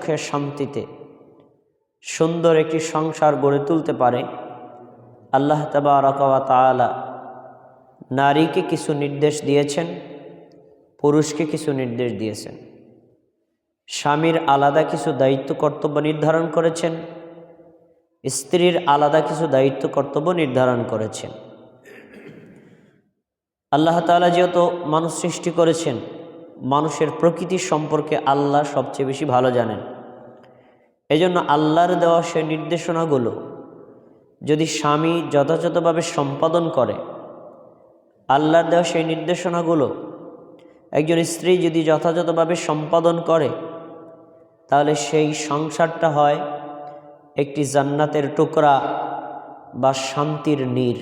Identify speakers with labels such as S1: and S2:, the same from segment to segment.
S1: সুখে শান্তিতে সুন্দর একটি সংসার গড়ে তুলতে পারে, আল্লাহ তাবারকাওয়া তাআলা নারীকে কিছু নির্দেশ দিয়েছেন, পুরুষকে কিছু নির্দেশ দিয়েছেন। স্বামীর আলাদা কিছু দায়িত্ব, কর্তব্য নির্ধারণ করেছেন, স্ত্রীর আলাদা কিছু দায়িত্ব, কর্তব্য নির্ধারণ করেছেন। আল্লাহ তাআলা যেহেতু মানুষ সৃষ্টি করেছেন মানুষের প্রকৃতি সম্পর্কে আল্লাহ সবচেয়ে বেশি ভালো জানেন। এজন্য আল্লাহর দেওয়া সে নির্দেশনাগুলো যদি স্বামী যথাযথভাবে সম্পাদন করে, আল্লাহর দেওয়া সেই নির্দেশনাগুলো একজন স্ত্রী যদি যথাযথভাবে সম্পাদন করে, তাহলে সেই সংসারটা হয় একটি জান্নাতের টুকরা বা শান্তির নীর।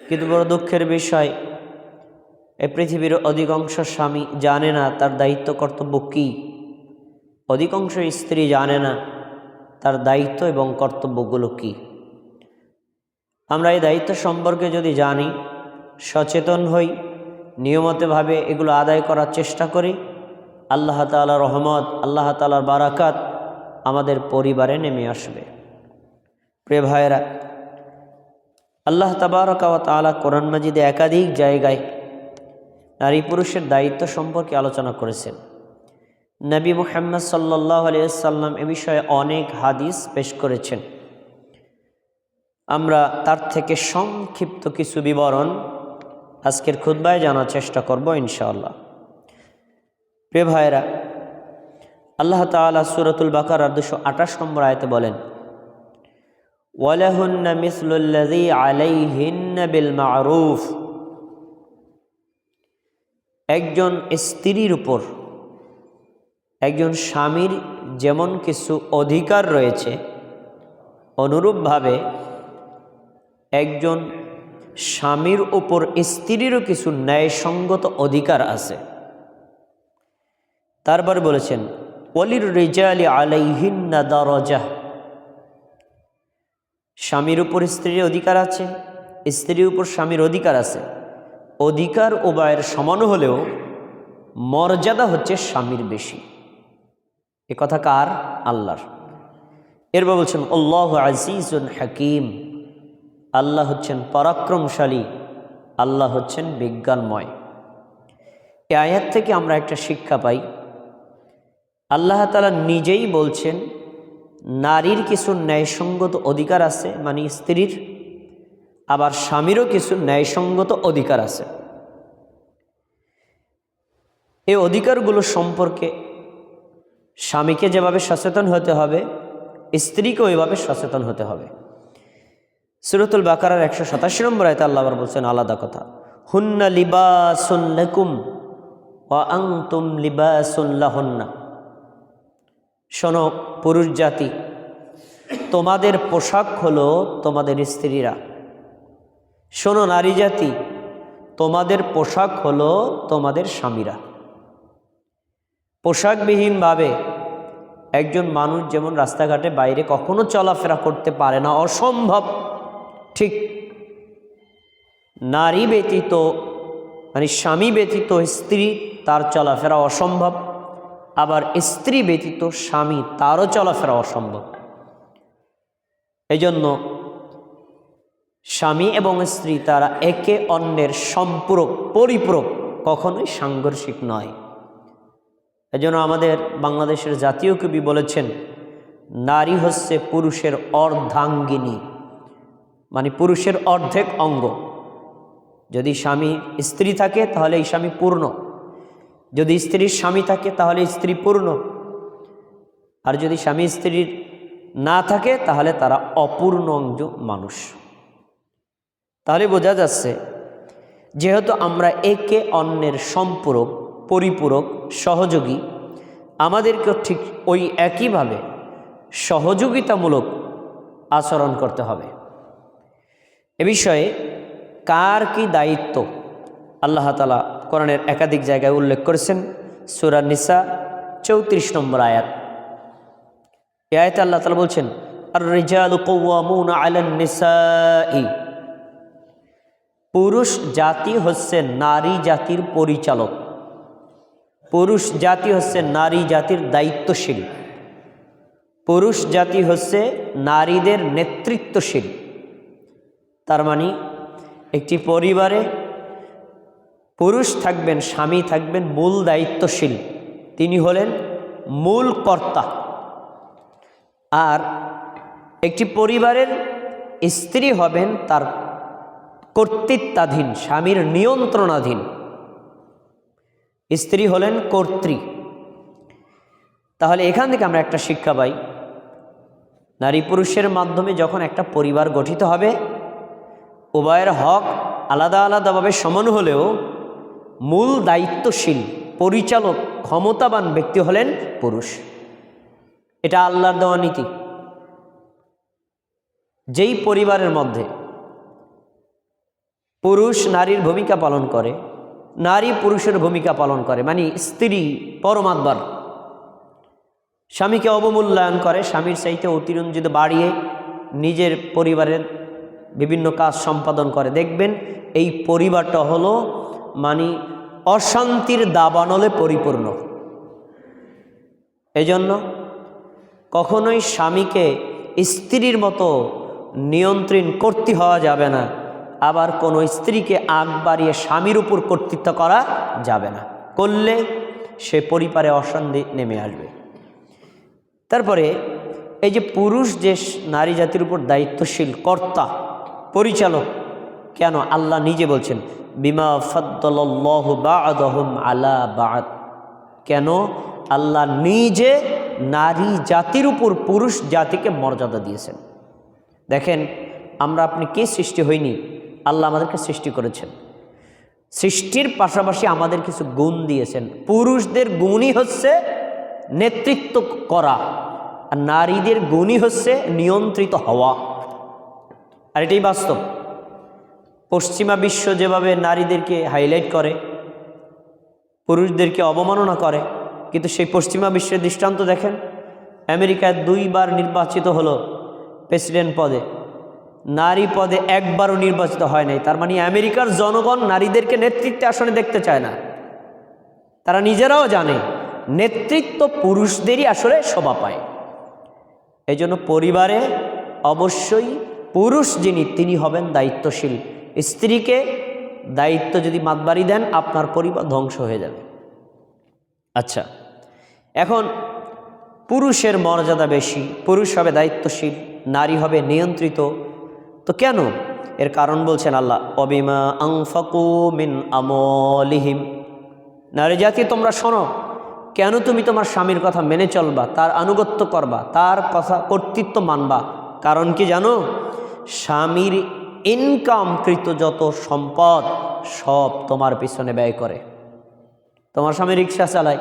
S1: কিন্তু বড় দুঃখের বিষয় এ পৃথিবীর অধিকাংশ স্বামী জানে না তার দায়িত্ব কর্তব্য কী। অধিকাংশ স্ত্রী জানে না তার দায়িত্ব এবং কর্তব্যগুলো কি। আমরা এই দায়িত্ব সম্পর্কে যদি জানি, সচেতন হই, নিয়মিতভাবে এগুলো আদায় করার চেষ্টা করি, আল্লাহ তালার রহমত, আল্লাহ তালার বারাকাত আমাদের পরিবারে নেমে আসবে। প্রিয় ভাইয়েরা, আল্লাহ তাবারকাওয়া তালা কোরআন মাজিদে একাধিক জায়গায় নারী পুরুষের দায়িত্ব সম্পর্কে আলোচনা করেছেন। নবী মুহাম্মদ সাল্লাহ আলিয়াল্লাম এ বিষয়ে অনেক হাদিস পেশ করেছেন। আমরা তার থেকে সংক্ষিপ্ত কিছু বিবরণ আজকের খুদ্বায় জানার চেষ্টা করব ইনশাআল্লাহ। প্রিয় ভাইরা আল্লাহ তালা সুরতুল বাকার আর দুশো আঠাশ নম্বর আয়তে বলেন, ওয়ালাহুন্না মিসলুল্লাযী আলাইহিন্না বিল মারুফ। একজন স্ত্রীর উপর, একজন স্বামীর যেমন কিছু অধিকার রয়েছে, অনুরূপভাবে একজন স্বামীর উপর স্ত্রীরও কিছু ন্যায়সঙ্গত অধিকার আছে। তারপর বলেছেন অলির রেজালি আলাইহিন্না দরজা। স্বামীর উপর স্ত্রীর অধিকার আছে, স্ত্রীর উপর স্বামীর অধিকার আছে। অধিকার উভয়ের সমান হলেও মর্যাদা হচ্ছে স্বামীর বেশি। এ কথা কার? আল্লাহর। এরপর বলছেন, আল্লাহ আজিজুল হাকিম। আল্লাহ হচ্ছেন পরাক্রমশালী। আল্লাহ হচ্ছেন বিজ্ঞানময়। এ আয়াত থেকে আমরা একটা শিক্ষা পাই। আল্লাহ তালা নিজেই বলছেন, নারীর কিছু ন্যায়সঙ্গত অধিকার আছে মানে স্ত্রীর। আবার স্বামীরও কিছু ন্যায়সঙ্গত অধিকার আছে। এই অধিকারগুলো সম্পর্কে স্বামীকে যেভাবে সচেতন হতে হবে স্ত্রীকে ওইভাবে সচেতন হতে হবে। সুরতুল বাকারার একশো সাতাশি নম্বর আয়তে আল্লাহ আবার বলছেন আলাদা কথা, হুন্না লিবাসুল্লাকুম ও আংতুম লিবাসুল্লাহন্না শোনো, পুরুষ জাতি, তোমাদের পোশাক হলো তোমাদের স্ত্রীরা। শোনো নারী জাতি, তোমাদের পোশাক হলো তোমাদের স্বামীরা। পোশাকবিহীনভাবে একজন মানুষ যেমন রাস্তাঘাটে বাইরে কখনো চলাফেরা করতে পারে না, অসম্ভব। ঠিক নারী ব্যতীত মানে স্বামী ব্যতীত স্ত্রী তার চলাফেরা অসম্ভব, আবার স্ত্রী ব্যতীত স্বামী তারও চলাফেরা অসম্ভব। এই জন্য স্বামী এবং স্ত্রী তারা একে অন্যের সম্পূরক, পরিপূরক, কখনোই সাংঘর্ষিক নয়। এজন্য আমাদের বাংলাদেশের জাতীয় কবি বলেছেন, নারী হচ্ছে পুরুষের অর্ধাঙ্গিনী মানে পুরুষের অর্ধেক অঙ্গ। যদি স্বামী স্ত্রী থাকে, তাহলে এই স্বামী পূর্ণ। যদি স্ত্রীর স্বামী থাকে, তাহলে স্ত্রী পূর্ণ। আর যদি স্বামী স্ত্রীর না থাকে, তাহলে তারা অপূর্ণ অঙ্গ মানুষ। তাহলে বোঝা যাচ্ছে যেহেতু আমরা একে অন্যের সম্পূরক, পরিপূরক, সহযোগী, আমাদেরকেও ঠিক ওই একইভাবে সহযোগিতামূলক আচরণ করতে হবে। এ বিষয়ে কার কি দায়িত্ব? আল্লাহ তালা কোরআনের একাধিক জায়গায় উল্লেখ করেছেন, সুরা নিসা চৌত্রিশ নম্বর আয়াত। এ আয়তে আল্লাহ তালা বলছেন আর রিজাল রেজাল আলান নিসাই। পুরুষ জাতি হচ্ছে নারী জাতির পরিচালক। পুরুষ জাতি হচ্ছে নারী জাতির দায়িত্বশীল। পুরুষ জাতি হচ্ছে নারীদের নেতৃত্বশীল। তার মানে একটি পরিবারে পুরুষ থাকবেন, স্বামী থাকবেন, মূল দায়িত্বশীল। তিনি হলেন মূল কর্তা। আর একটি পরিবারের স্ত্রী হবেন তার কর্তৃত্বাধীন, স্বামীর নিয়ন্ত্রণাধীন। স্ত্রী হলেন কর্ত্রী। তাহলে এখান থেকে আমরা একটা শিক্ষা পাই। নারী পুরুষের মাধ্যমে যখন একটা পরিবার গঠিত হবে, উভয়ের হক আলাদা আলাদাভাবে সমান হলেও মূল দায়িত্বশীল, পরিচালক, ক্ষমতাবান ব্যক্তি হলেন পুরুষ। এটা আল্লাহর দেওয়া নীতি। যেই পরিবারের মধ্যে পুরুষ নারীর ভূমিকা পালন করে, নারী পুরুষের ভূমিকা পালন করে মানে স্ত্রী পরমাত্মার স্বামীকে অবমূল্যায়ন করে, স্বামীর চাইতে অতিরঞ্জিত বাড়িয়ে নিজের পরিবারের বিভিন্ন কাজ সম্পাদন করে। দেখবেন এই পরিবারটা হলো মানে অশান্তির দাবানলে পরিপূর্ণ। এজন্য কখনোই স্বামীকে স্ত্রীর মতো নিয়ন্ত্রণ করতে হওয়া যাবে না। আবার কোনো স্ত্রীকে আগ বাড়িয়ে স্বামীর উপর কর্তৃত্ব করা যাবে না। করলে সে পরিবারে অশান্তি নেমে আসবে। তারপরে এই যে পুরুষ যে নারী জাতির উপর দায়িত্বশীল কর্তা, পরিচালক, কেন আল্লাহ নিজে বলছেন, বিমা ফদ্দল্লাহ বাদহম আলা বাদ। কেন আল্লাহ নিজে নারী জাতির উপর পুরুষ জাতিকে মর্যাদা দিয়েছেন। দেখেন, আমরা আপনি কে সৃষ্টি হইনি? আল্লাহ আমাদেরকে সৃষ্টি করেছেন। সৃষ্টির পাশাপাশি আমাদের কিছু গুণ দিয়েছেন। পুরুষদের গুণই হচ্ছে নেতৃত্ব করা আর নারীদের গুণই হচ্ছে নিয়ন্ত্রিত হওয়া। আর এটাই বাস্তব। পশ্চিমা বিশ্ব যেভাবে নারীদেরকে হাইলাইট করে, পুরুষদেরকে অবমাননা করে, কিন্তু সেই পশ্চিমা বিশ্বের দৃষ্টান্ত দেখেন। আমেরিকায় দুইবার নির্বাচিত হলো প্রেসিডেন্ট পদে। নারী পদে একবারও নির্বাচিত হয় নাই। তার মানে আমেরিকার জনগণ নারীদেরকে নেতৃত্বে আসনে দেখতে চায় না। তারা নিজেরাও জানে, নেতৃত্ব পুরুষদেরই আসলে শোভা পায়। এই পরিবারে অবশ্যই পুরুষ যিনি, তিনি হবেন দায়িত্বশীল। স্ত্রীকে দায়িত্ব যদি মাতবাড়ি দেন, আপনার পরিবার ধ্বংস হয়ে যাবে। আচ্ছা এখন পুরুষের মর্যাদা বেশি, পুরুষ হবে দায়িত্বশীল, নারী হবে নিয়ন্ত্রিত। তো কেন? এর কারণ বলছেন আল্লাহ, অবিমা আংফাকু মিন আমলিহিম নারী জাতি, তোমরা শোনো, কেন তুমি তোমার স্বামীর কথা মেনে চলবা, তার আনুগত্য করবা, তার কথা কর্তৃত্ব মানবা? কারণ কি জানো? স্বামীর ইনকামকৃত যত সম্পদ, সব তোমার পিছনে ব্যয় করে। তোমার স্বামী রিক্সা চালায়।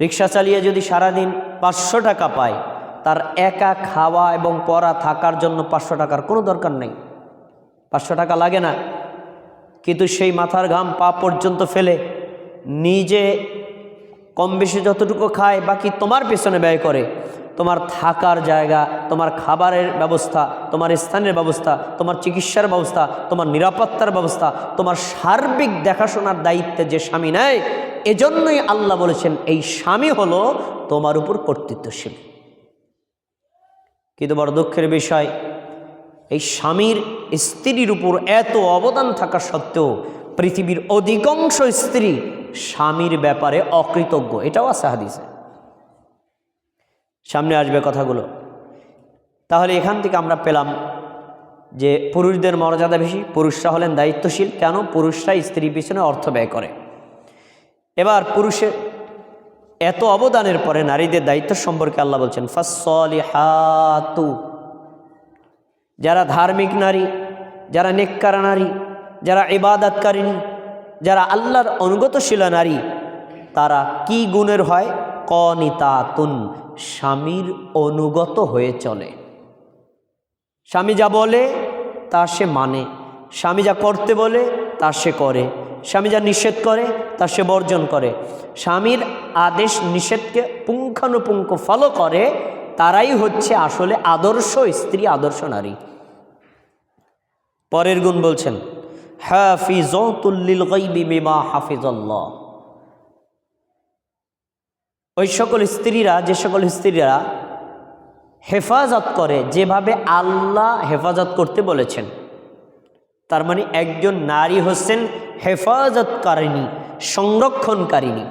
S1: রিক্সা চালিয়ে যদি সারাদিন পাঁচশো টাকা পায় তার একা খাওয়া এবং পড়া থাকার জন্য পাঁচশো টাকার কোনো দরকার নেই। পাঁচশো টাকা লাগে না। কিন্তু সেই মাথার ঘাম পা পর্যন্ত ফেলে নিজে কম বেশি যতটুকু খায়, বাকি তোমার পেছনে ব্যয় করে। তোমার থাকার জায়গা, তোমার খাবারের ব্যবস্থা, তোমার স্থানের ব্যবস্থা, তোমার চিকিৎসার ব্যবস্থা, তোমার নিরাপত্তার ব্যবস্থা, তোমার সার্বিক দেখাশোনার দায়িত্বে যে স্বামী নেয়, এজন্যই আল্লাহ বলেছেন, এই স্বামী হলো তোমার উপর কর্তৃত্বশীল। কিন্তু বড় দুঃখের বিষয়, এই স্বামীর স্ত্রীর উপর এত অবদান থাকা সত্ত্বেও পৃথিবীর অধিকাংশ স্ত্রী স্বামীর ব্যাপারে অকৃতজ্ঞ। এটাও আছে হাদিসে। সামনে আসবে কথাগুলো। তাহলে এখান থেকে আমরা পেলাম যে পুরুষদের মর্যাদা বেশি, পুরুষরা হলেন দায়িত্বশীল। কেন? পুরুষরা স্ত্রীর পিছনে অর্থ ব্যয় করে। এবার পুরুষের এত অবদানের পরে নারীদের দায়িত্ব সম্পর্কে আল্লাহ বলছেন ফাসলিহাতু যারা ধার্মিক নারী, যারা নেককারা নারী, যারা ইবাদতকারিণী যারা আল্লাহর অনুগতশীলা নারী, তারা কি গুণের হয়? কনিতাতুন, স্বামীর অনুগত হয়ে চলে। স্বামী যা বলে, তা সে মানে। স্বামী যা করতে বলে, তা সে করে। স্বামী যা নিষেধ করে, তা সে বর্জন করে। স্বামীর আদেশ নিষেধকে পুঙ্খানুপুঙ্খ ফলো করে, তারাই হচ্ছে আসলে আদর্শ স্ত্রী, আদর্শ নারী। পরের গুণ বলছেন হাফিজতুল্লিল ওই সকল স্ত্রীরা, যে সকল স্ত্রীরা হেফাজত করে, যেভাবে আল্লাহ হেফাজত করতে বলেছেন তার মানে একজন নারী হচ্ছেন হেফাজতকারিণী, সংরক্ষণকারিণী।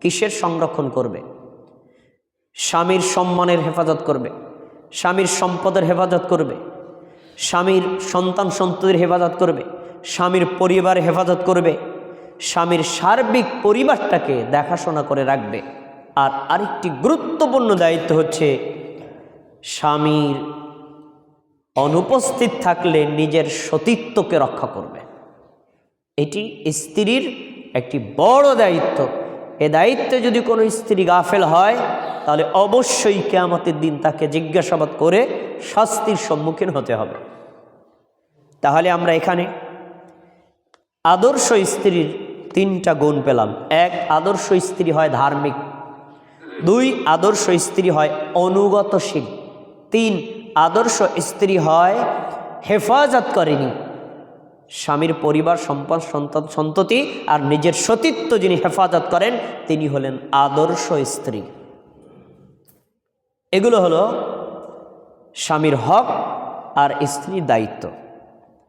S1: কিসের সংরক্ষণ করবে? স্বামীর সম্মানের হেফাজত করবে। স্বামীর সম্পদের হেফাজত করবে। স্বামীর সন্তান সন্ততির হেফাজত করবে। স্বামীর পরিবার হেফাজত করবে। স্বামীর সার্বিক পরিবারটাকে দেখাশোনা করে রাখবে। আর আরেকটি গুরুত্বপূর্ণ দায়িত্ব হচ্ছে স্বামীর অনুপস্থিত থাকলে নিজের সতীত্বকে রক্ষা করবে। এটি স্ত্রীর একটি বড় দায়িত্ব। এ দায়িত্বে যদি কোনো স্ত্রী গাফেল হয়, তাহলে অবশ্যই কেয়ামতের দিন তাকে জিজ্ঞাসাবাদ করে শাস্তির সম্মুখীন হতে হবে। তাহলে আমরা এখানে আদর্শ স্ত্রীর তিনটা গুণ পেলাম। এক, আদর্শ স্ত্রী হয় ধার্মিক। দুই, আদর্শ স্ত্রী হয় অনুগতশীল। তিন আদর্শ স্ত্রী হয়, হেফাজত করেনি। স্বামীর পরিবার সম্পদ, সন্তান, সন্ততি আর নিজের সতীত্ব যিনি হেফাজত করেন, তিনি হলেন আদর্শ স্ত্রী। এগুলো হলো স্বামীর হক আর স্ত্রীর দায়িত্ব।